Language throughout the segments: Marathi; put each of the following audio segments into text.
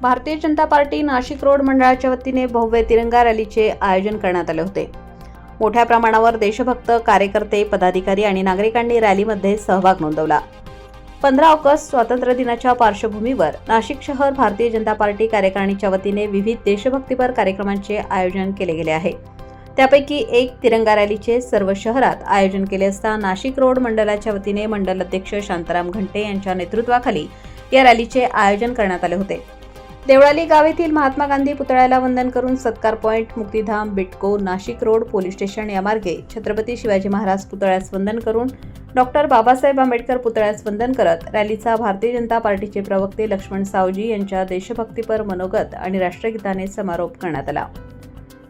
भारतीय जनता पार्टी नाशिक रोड मंडळाच्या वतीने भव्य तिरंगा रॅलीचे आयोजन करण्यात आले होते. मोठ्या प्रमाणावर देशभक्त कार्यकर्ते पदाधिकारी आणि नागरिकांनी रॅलीमध्ये सहभाग नोंदवला. पंधरा ऑगस्ट स्वातंत्र्य दिनाच्या पार्श्वभूमीवर नाशिक शहर भारतीय जनता पार्टी कार्यकारिणीच्या वतीने विविध देशभक्तीपर कार्यक्रमांचे आयोजन केले गेले आहे. त्यापैकी एक तिरंगा रॅलीचे सर्व शहरात आयोजन केले असता नाशिक रोड मंडळाच्या वतीने मंडल अध्यक्ष शांताराम घंटे यांच्या नेतृत्वाखाली या रॅलीचे आयोजन करण्यात आले होते. देवळाली गाव येथील महात्मा गांधी पुतळ्याला वंदन करून सत्कार point Muktidham Bytco Nashik road police station या मार्गे छत्रपती शिवाजी महाराज पुतळ्यास वंदन करून डॉक्टर बाबासाहेब आंबेडकर पुतळ्यास वंदन करत रॅलीचा भारतीय जनता पार्टीचे प्रवक्ते लक्ष्मण सावजी यांच्या देशभक्तीपर मनोगत आणि राष्ट्रगीताने समारोप करण्यात आला.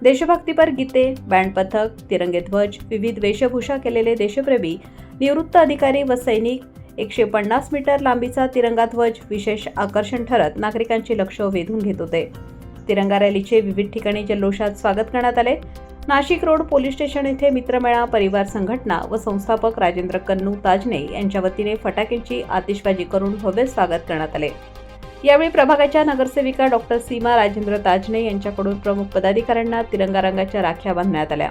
देशभक्तीपर गीते बँड पथक तिरंगे ध्वज विविध वेशभूषा केलेले देशप्रेमी निवृत्त अधिकारी व सैनिक एकशे पन्नास मीटर लांबीचा तिरंगा ध्वज विशेष आकर्षण ठरत नागरिकांचे लक्ष वेधून घेत होते. तिरंगा रॅलीचे विविध ठिकाणी जल्लोषात स्वागत करण्यात आले. नाशिक रोड पोलीस स्टेशन येथे मित्रमेळा परिवार संघटना व संस्थापक राजेंद्र कन्नू ताजने यांच्या वतीने फटाक्यांची आतिषबाजी करून भव्य स्वागत करण्यात आले. यावेळी प्रभागाच्या नगरसेविका डॉक्टर सीमा राजेंद्र ताजने यांच्याकडून प्रमुख पदाधिकाऱ्यांना तिरंगा रंगाच्या राख्या बांधण्यात आल्या.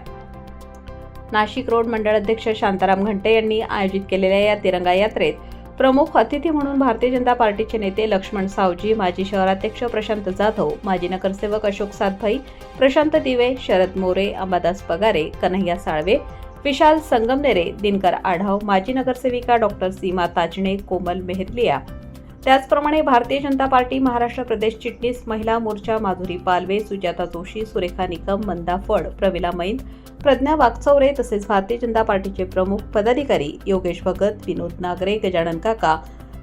नाशिक रोड मंडळ अध्यक्ष शांताराम घंटे यांनी आयोजित केलेल्या या तिरंगा यात्रेत प्रमुख अतिथी म्हणून भारतीय जनता पार्टीचे नेते लक्ष्मण सावजी माजी शहराध्यक्ष प्रशांत जाधव माजी नगरसेवक अशोक सातभाई प्रशांत दिवे शरद मोरे अंबादास पगारे कन्हैया साळवे विशाल संगमनेरे दिनकर आढाव माजी नगरसेविका डॉक्टर सीमा ताजणे कोमल मेहतलिया त्याचप्रमाणे भारतीय जनता पार्टी महाराष्ट्र प्रदेश चिटणीस महिला मोर्चा माधुरी पालवे सुजाता जोशी सुरेखा निकम मंदा फड प्रमिला मैन प्रज्ञा वागचौरे तसेच भारतीय जनता पार्टीचे प्रमुख पदाधिकारी योगेश भगत विनोद नागरे गजानन काका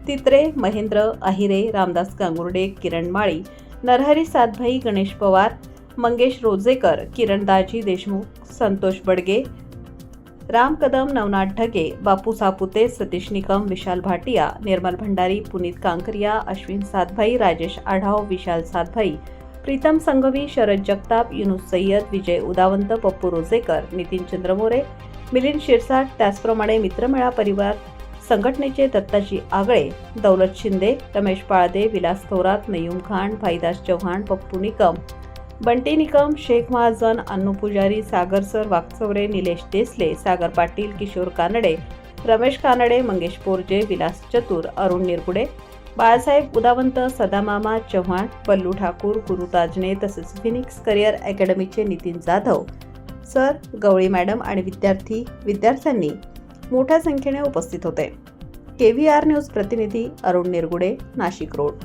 तित्रे महेंद्र अहिरे रामदास गांगुर्डे किरण माळी नरहरी सातभाई गणेश पवार मंगेश रोजेकर किरण दाजी देशमुख संतोष बडगे राम कदम नवनाथ ढगे बापू सापुते सतीश निकम विशाल भाटिया निर्मल भंडारी पुनीत कांकरिया अश्विन सातभाई राजेश आढाव विशाल सातभाई प्रीतम संघवी शरद जगताप युनुस सय्यद विजय उदावंत पप्पू रोजेकर नितीन चंद्रमोरे मिलिंद शिरसाट त्याचप्रमाणे मित्रमेळा परिवार संघटनेचे दत्ताजी आगळे दौलत शिंदे रमेश पाळदे विलास थोरात नयूम खान भाईदास चव्हाण पप्पू निकम बंटी निकम शेख महाजन अन्नू पुजारी सागर सर वागचौरे निलेश देसले सागर पाटील किशोर कानडे रमेश कानडे मंगेश पोरजे विलास चतुर अरुण निरगुडे बाळासाहेब उदावंत सदामामा चव्हाण पल्लू ठाकूर गुरु ताजने तसेच फिनिक्स करिअर अकॅडमीचे नितीन जाधव. सर गवळी मॅडम आणि विद्यार्थी विद्यार्थ्यांनी मोठ्या संख्येने उपस्थित होते. के व्ही आर न्यूज प्रतिनिधी अरुण निरगुडे नाशिक रोड.